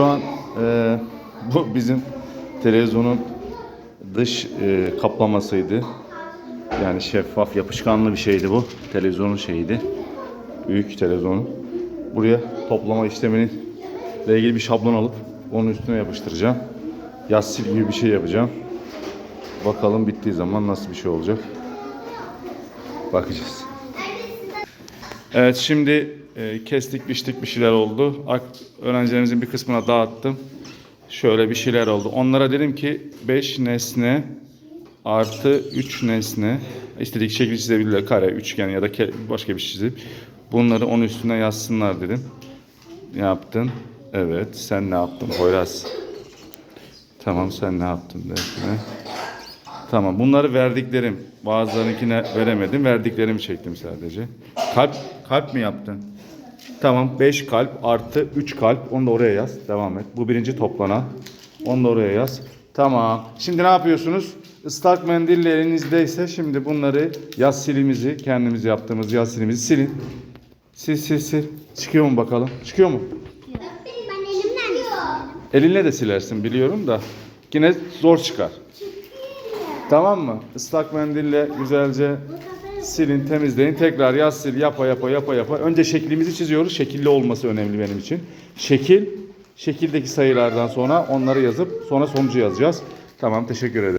Şu an e, bu bizim televizyonun dış e, kaplamasıydı. Yani şeffaf, yapışkanlı bir şeydi bu. Televizyonun şeyiydi. Büyük televizyonun. Buraya toplama işleminin ile ilgili bir şablon alıp onun üstüne yapıştıracağım. Yaz sil gibi bir şey yapacağım. Bakalım bittiği zaman nasıl bir şey olacak. Bakacağız. Evet şimdi e, kestik biçtik bir şeyler oldu. Ak- Öğrencilerimizin bir kısmına dağıttım. Şöyle bir şeyler oldu. Onlara dedim ki 5 nesne artı 3 nesne istediği şekli çizebilirler. Kare, üçgen ya da başka bir şey çizip bunları onun üstüne yazsınlar dedim. Ne yaptın? Evet. Sen ne yaptın Poyraz? Tamam sen ne yaptın defne? Tamam bunları verdiklerim. Bazılarınkine veremedim. Verdiklerimi çektim sadece. Kalp kalp mi yaptın? Tamam 5 kalp artı 3 kalp. Onu da oraya yaz. Devam et. Bu birinci toplana. Onu da oraya yaz. Tamam. Şimdi ne yapıyorsunuz? Islak mendille elinizdeyse şimdi bunları yaz silimizi kendimiz yaptığımız yaz silimizi silin. Sil sil sil. Çıkıyor mu bakalım? Çıkıyor mu? Ben elimden mi silerim? Elinle de silersin biliyorum da yine zor çıkar. Tamam mı? Islak mendille güzelce silin, temizleyin. Tekrar yaz sil, yapa yapa yapa yapa. Önce şeklimizi çiziyoruz. Şekilli olması önemli benim için. Şekil, şekildeki sayılardan sonra onları yazıp sonra sonucu yazacağız. Tamam, teşekkür ederim.